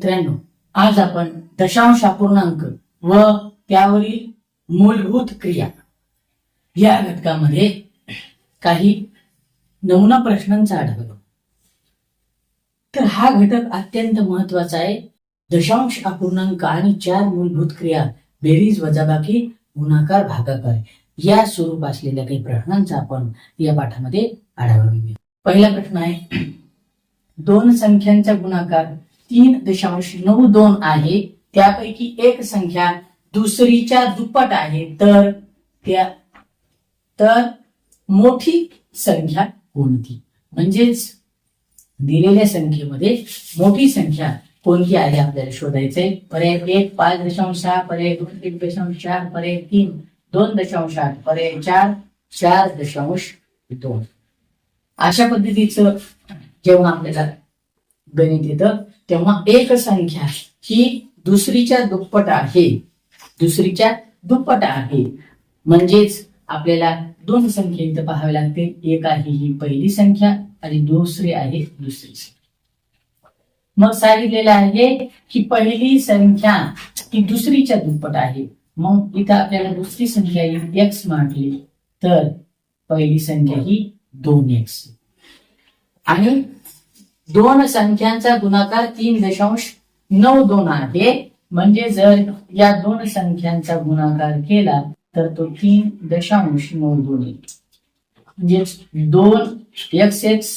मित्रांनो आज आपण दशांश अपूर्णांक व त्यावरील मूलभूत क्रिया या घटकामध्ये काही नमुना प्रश्नांचा आढावा. तर हा घटक अत्यंत महत्त्वाचा आहे. दशांश अपूर्णांक आणि चार मूलभूत क्रिया बेरीज वजाबाकी गुणाकार भागाकार या स्वरूप असलेल्या काही प्रश्नांचा आपण या पाठामध्ये आढावा घेऊया. पहिला प्रश्न आहे दोन संख्यांचा गुणाकार तीन दशांश नऊ दोन आहे. त्यापैकी एक संख्या दुसरीच्या दुप्पट आहे. तर त्या तर मोठी संख्या कोणती? म्हणजेच दिलेल्या संख्येमध्ये मोठी संख्या कोणती आहे आपल्याला शोधायचंय? पर्याय एक पाच दशांश सहा पर्याय दोन तीन दशांश चार पर्याय तीन दोन दशांश आठ पर्याय चार चार दशांश दोन. अशा पद्धतीचं जेव्हा आपल्याला गणित येतं. तेव्हा एक संख्या ही दुसरीच्या दुप्पट आहे. दुसरीच्या दुप्पट आहे. म्हणजेच आपल्याला दोन संख्या इथं पाहावे लागते एक आहे ही पहिली संख्या आणि दुसरी आहे दुसरी संख्या. मग सांगितलेलं आहे की पहिली संख्या ही दुसरीच्या दुप्पट आहे. मग इथं आपल्याला दुसरी संख्या ही एक्स म्हटली. तर पहिली संख्या ही दोन एक्स आणि दोन संख्यांचा गुणाकार तीन दशांश नऊ दोन आहे. म्हणजे जर या दोन संख्यांचा गुणाकार केला तर तो तीन दशांश नऊ दोन येईल म्हणजे दोन एक्स एक्स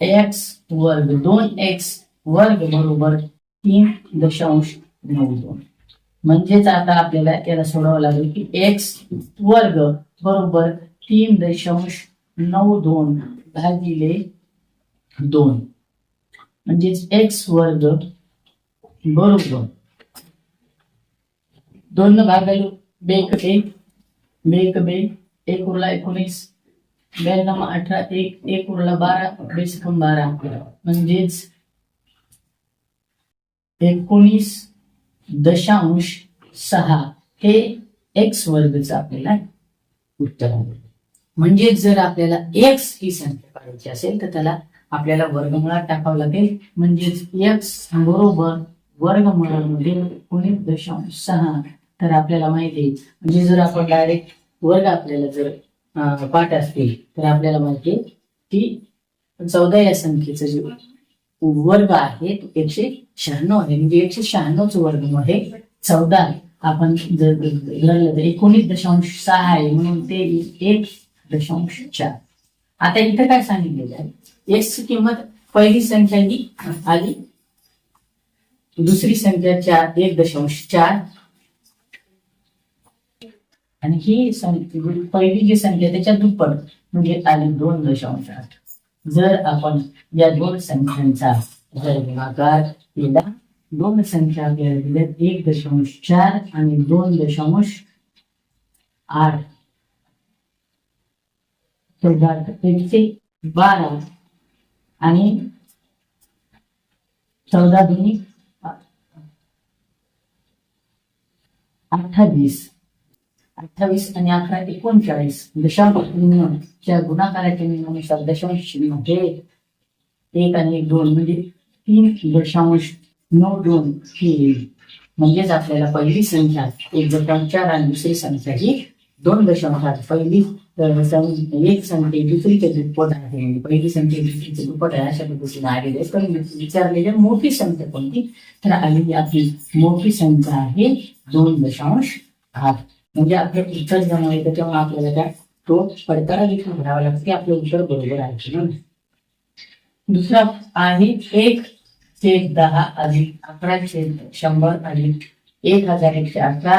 एक्स वर्ग दोन एक्स वर्ग बरोबर तीन दशांश नऊ दोन. म्हणजेच आता आपल्याला त्याला सोडावं लागेल की एक्स वर्ग बरोबर तीन दशांश नऊ दोन भागिले दोन. म्हणजेच एक्स वर्ग बरोबर. दोन भागायलो बेक एक बेक बे एक उरला एकोणीस ब्याण्णव अठरा एक एक उरला बारा बेसकम बारा. म्हणजेच एकोणीस दशांश सहा हे एक्स वर्गच आपल्याला उत्तर आहे. म्हणजेच जर आपल्याला एक्स ही संख्या काढायची असेल तर त्याला आपल्याला वर्गमुळात टाकावं लागेल. म्हणजेच एक्स बरोबर वर्गमुळामध्ये कोणी दशांश सहा. तर आपल्याला माहिती आहे. म्हणजे जर आपण डायरेक्ट वर्ग आपल्याला जर अं, पाठ असतील तर आपल्याला माहिती आहे की चौदा या संख्येचं जे वर्ग आहे तो एकशे शहाण्णव आहे. म्हणजे एकशे शहाण्णवच वर्ग चौदा आहे. आपण जर धरलं तर एकोणीस दशांश सहा आहे. म्हणून ते एक दशांश चार. आता इथं काय सांगितलेलं आहे? एक्स किंमत पहिली संख्या ही आली. दुसरी संख्या चार एक दशांश चार. आणि ही म्हणजे पहिली जी संख्या त्याच्या दुप्पट म्हणजे आली दोन दशांश आठ. जर आपण या दोन संख्यांचा जर गुणाकार केला दोन संख्या आपल्याला एक दशांश चार आणि दोन दशांश आठ. चौदा एकशे बारा. आणि चौदा दोन्ही अठ्ठावीस. अठ्ठावीस आणि अकरा एकोणचाळीस. दशांश च्या गुणाकाराच्या नियमानुसार दशांशमध्ये एक आणि एक दोन म्हणजे तीन दशांश नऊ दोन ही येईल म्हणजेच आपल्याला पहिली संख्या एक दशांश चार आणि दुसरी संख्या ही दोन दशांश पहिली एक संख्या दुसरीचे दुप्पट आहे. पहिली संख्या दुसरीचे दुप्पट आहे. अशा पद्धतीने आलेले तर पण विचारलेले मोठी संख्या कोणती? तर आलेली आपली मोठी संख्या आहे दोन दशांश आठ. म्हणजे आपलं उत्तर जमा येतं तेव्हा आपल्याला त्या तो पडताळा देखील भरावा लागतो की आपलं उत्तर बरोबर आहे दुसरा आहे एक छेद दहा अधिक अकरा छेद शंभर अधिक एक हजार एकशे अकरा.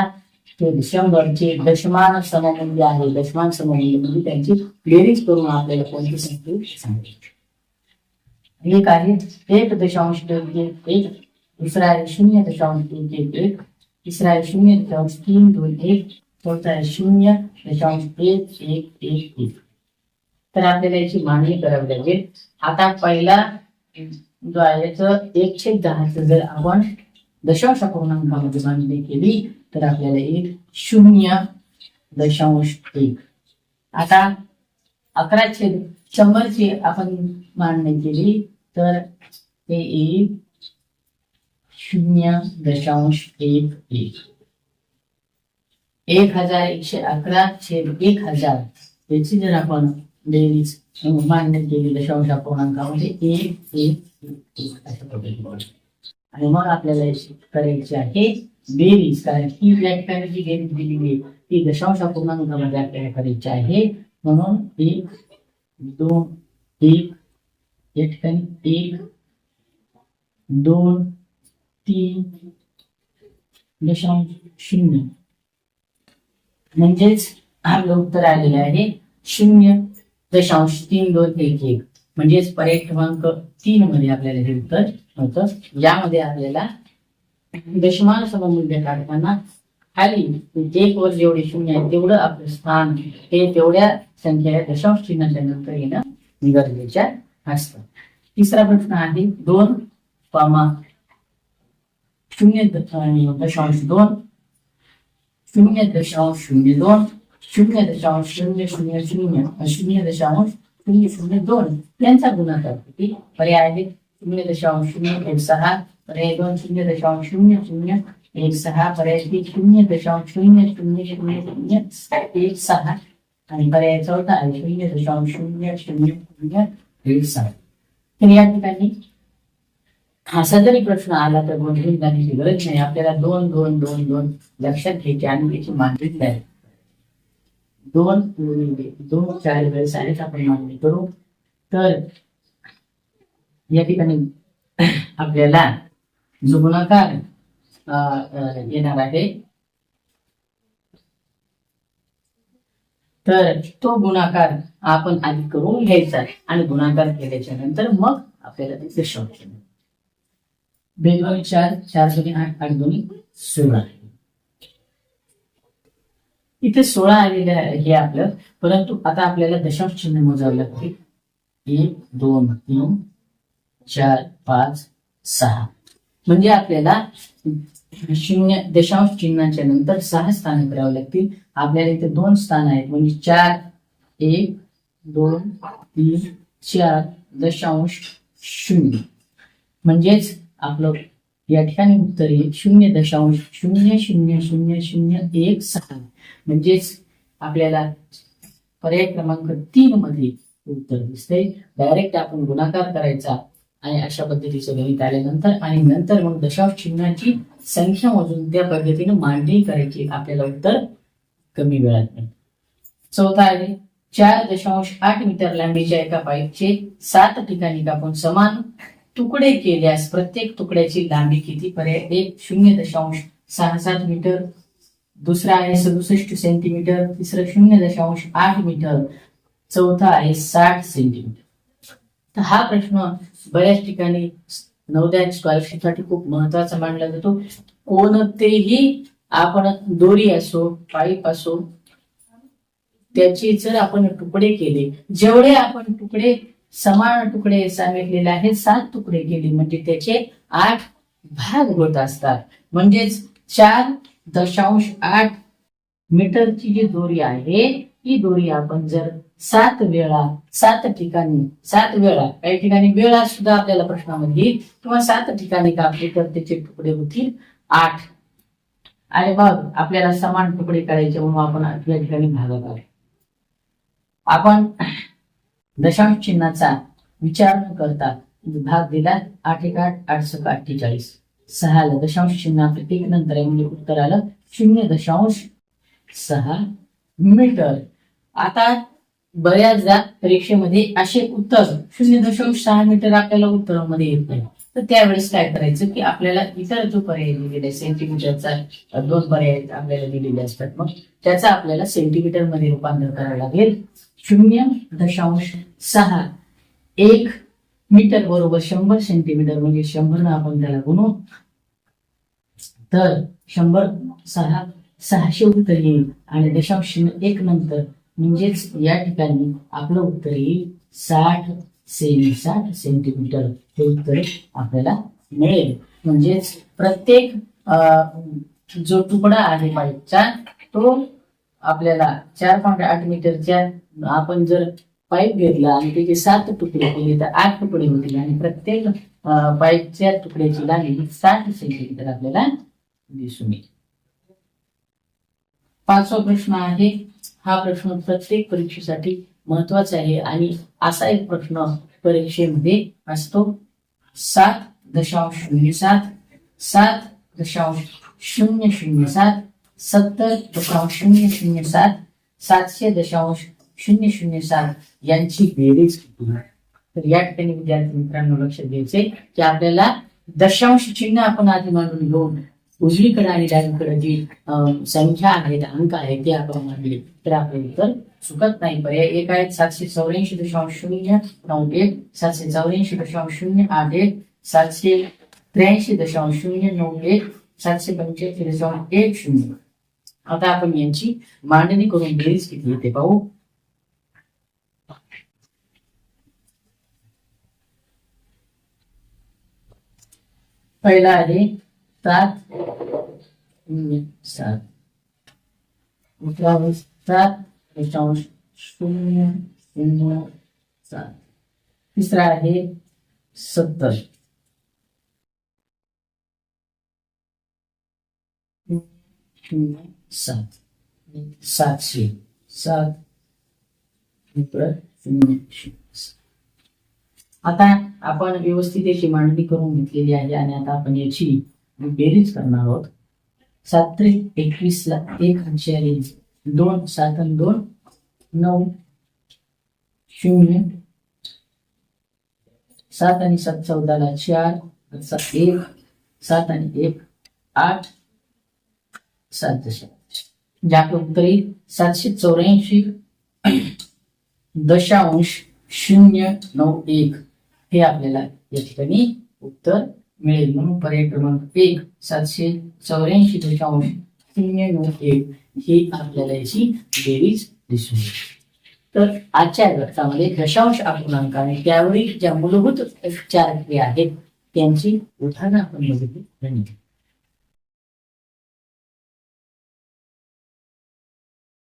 ते डिसेंबरचे दशमान सममूल्य आहे. दशमान सममूल्य म्हणजे त्यांची बेरीज करून आपल्याला कोणती संख्या सांगितली. एक आहे एक दशांश दोन एक दुसरा आहे शून्य दशांश दोन एक एक तिसरा आहे शून्य दशांश तीन दोन एक चौथा आहे शून्य दशांश एक एक एक एक. तर आपल्याला याची मांडणी करावी लागेल. आता पहिला जो आहे याचं एकशे दहाच जर आपण दशांश पूर्णांकामध्ये मांडणी केली तर आपल्याला एक शून्य दशांश एक. आता अकरा छेद शंभरची आपण मांडणी केली तर ते येईल शून्य दशांश एक एक. एक हजार एकशे अकरा छेद एक हजार. याची जर आपण बेरीज मान्य केली दशांश अपूर्णांकामध्ये एक एक एक, अशा पद्धतीने आणि मग आपल्याला करायचे करायची आहे बेरीज कारण ही या जी बेरीज दिलेली आहे. ती दशांश अपूर्णांकामध्ये आपल्याला करायची आहे. म्हणून एक दोन एक या ठिकाणी एक दोन तीन दशांश शून्य. म्हणजेच आपलं उत्तर आलेलं आहे शून्य दशांश तीन दोन एक एक. म्हणजेच पर्याय क्रमांक तीन मध्ये आपल्याला हे उत्तर होतं. यामध्ये आपल्याला दशमान सममूल्य काढताना खाली एक वर जेवढे शून्य आहे तेवढं आपलं स्थान हे तेवढ्या संख्या दशांश चिन्हाच्या नंतर येणं गरजेच्या असतं तिसरा प्रश्न आहे दोन कॉमा शून्य द- अं, दशांश दोन शून्य दशांश शून्य दोन शून्य दशांश शून्य शून्य शून्य अं, शून्य दशांश शून्य शून्य दोन यांचा गुणाकार किती? पर्याय आहे. शून्य दशांश शून्य एक सहा पर्याय दोन शून्य दशांश शून्य शून्य एक सहा पर्याय तीन शून्य दशांश शून्य शून्य शून्य शून्य एक सहा आणि पर्याय चौथा आहे शून्य दशांश शून्य शून्य शून्य एक सहा तर या ठिकाणी असा जरी प्रश्न आला तर गोंधळून जाण्याची गरज नाही. आपल्याला दोन दोन दोन दोन लक्षात घ्यायचे आणि त्याची मांडणी द्यायची दोन दोन चार वेळेस आहेत आपण मांडणी करू. तर या ठिकाणी आपल्याला जो गुणाकार अं, येणार आहे. तर तो गुणाकार आपण आधी करून घ्यायचा आणि गुणाकार केल्याच्यानंतर मग आपल्याला ते दशांश बेल चार चार दोन्ही आठ आठ दोन्ही सोळा इथे सोळा आलेले हे आपलं. परंतु आता आपल्याला दशांश चिन्ह मोजावे लागते एक दोन तीन चार पाच सहा. म्हणजे आपल्याला शून्य दशांश चिन्हाच्या नंतर सहा स्थान करावे लागतील. आपल्याला इथे दोन स्थान आहेत. म्हणजे चार एक दोन तीन चार दशांश शून्य. म्हणजेच आपलं या ठिकाणी उत्तर हे शून्य दशांश शून्य शून्य शून्य शून्य एक सहा. म्हणजेच आपल्याला पर्याय क्रमांक तीन मध्ये उत्तर दिसते डायरेक्ट आपण गुणाकार करायचा. आणि अशा पद्धतीचं गणित आल्यानंतर आणि नंतर मग दशांश चिन्हाची संख्या मोजून त्या पद्धतीने मांडणी करायची आपल्याला उत्तर कमी वेळात मिळेल. चौथा आहे चार दशांश आठ मीटर लांबीच्या एका पाईपचे सात ठिकाणी कापून समान तुकडे केल्यास प्रत्येक तुकड्याची लांबी किती पर्याय एक शून्य दशांश सहा सात मीटर. दुसरा आहे सदुसष्ट सेंटीमीटर. तिसरं शून्य दशांश आठ मीटर. चौथा आहे साठ सेंटीमीटर. तर हा प्रश्न बऱ्याच ठिकाणी नवोदय स्कॉलरशिपसाठी खूप महत्त्वाचा मानला जातो. कोणतेही आपण दोरी असो पाईप असो त्याचे जर आपण तुकडे केले जेवढे आपण तुकडे समान तुकडे सांगितलेले आहेत सात तुकडे केले म्हणजे त्याचे आठ भाग होत असतात. म्हणजेच चार दशांश आठ मीटरची जी दोरी आहे ती दोरी आपण जर सात वेळा सात ठिकाणी सात वेळा. काही ठिकाणी वेळा सुद्धा आपल्याला प्रश्नामध्ये येईल. किंवा सात ठिकाणी कापले तर त्याचे तुकडे होतील आठ. आणि मग आपल्याला समान तुकडे करायचे म्हणून आपण या ठिकाणी भागाकार आपण दशांश चिन्हाचा विचार न करता भाग दिला आठ एक आठ आठ सक अठ्ठेचाळीस सहाला दशांश चिन्ह प्रत्येक नंतर आहे म्हणजे उत्तर आलं शून्य दशांश सहा मीटर. आता बऱ्याचदा परीक्षेमध्ये असे उत्तर शून्य दशांश सहा मीटर आपल्याला उत्तरामध्ये येत नाही. तर त्यावेळेस काय करायचं की आपल्याला इतर जो पर्याय दिलेला आहे सेंटीमीटरचा दोन पर्याय आपल्याला दिलेले असतात. मग त्याचा आपल्याला सेंटीमीटरमध्ये रूपांतर करावं लागेल. शून्य दशांश सहा एक मीटर बरोबर शंभर सेंटीमीटर म्हणजे शंभर आपण त्याला गुणू. तर शंभर सहा सहाशे उत्तर येईल आणि दशांश एक नंतर म्हणजेच या ठिकाणी आपलं उत्तर येईल साठ सेमी साठ सेंटीमीटर. हे उत्तर आपल्याला मिळेल. म्हणजेच प्रत्येक अं, जो तुकडा आहे पाईपचा तो आपल्याला चार पॉईंट आठ मीटरच्या आपण जर पाईप घेतला आणि त्याचे सात तुकडे केले तर आठ तुकडे होतील आणि प्रत्येक अं, पाईपच्या तुकड्याची लांबी साठ सेंटीमीटर आपल्याला दिसून येईल. पाचवा प्रश्न आहे हा प्रश्न प्रत्येक परीक्षेसाठी महत्त्वाचा आहे आणि असा एक प्रश्न परीक्षेमध्ये असतो. सात दशांश शून्य सात सात दशांश शून्य शून्य सात सत्तर दशांश शून्य शून्य सात सातशे दशांश शून्य शून्य सात यांची बेरीज तर या ठिकाणी विद्यार्थी मित्रांनो लक्ष द्यायचे की आपल्याला दशांश चिन्ह आपण आधी मांडून घेऊन उजवीकडे आणि डावीकडे जी संख्या आहेत अंक आहेत ते आपण मांडले तर आपले उत्तर चुकत नाही. पर्याय एक आहेत सातशे चौऱ्याऐंशी दशांश शून्य नऊ एक सातशे चौऱ्याऐंशी दशांश शून्य आठ एक सातशे त्र्याऐंशी दशांश शून्य नऊ एक सातशे पंच्याऐंशी दशांश एक शून्य. आता आपण यांची मांडणी करून बेरीज किती येते पाहू. पहिला आहे सात शून्य सात दुसरा आहे सात दशांश शून्य शून्य सात तिसरा आहे सत्तर. शून्य सात. सातशे. सात. शून्य शून्य आता आपण व्यवस्थित याची मांडणी करून घेतलेली आहे आणि आता आपण याची बेरीज करणार आहोत. सात त्रिक एकवीस ला एक चारी दोन सात आणि दोन नऊ शून्य. सात आणि सात चौदाला चार सात एक सात आणि एक आठ सात दशांश म्हणजे उत्तर येईल सातशे चौऱ्याऐंशी दशांश शून्य नऊ एक हे आपल्याला या ठिकाणी उत्तर मिळेल म्हणून पर्याय क्रमांक एक सातशे चौऱ्याऐंशी दशांश शून्य नऊ एक ही आपल्याला याची बेरीज दिसून येईल. तर आजच्या घटकामध्ये दशांश अपूर्णांक आणि त्यावरील ज्या मूलभूत चार क्रिया आहेत त्यांची उदाहरणं आपण बघितली. धन्यवाद.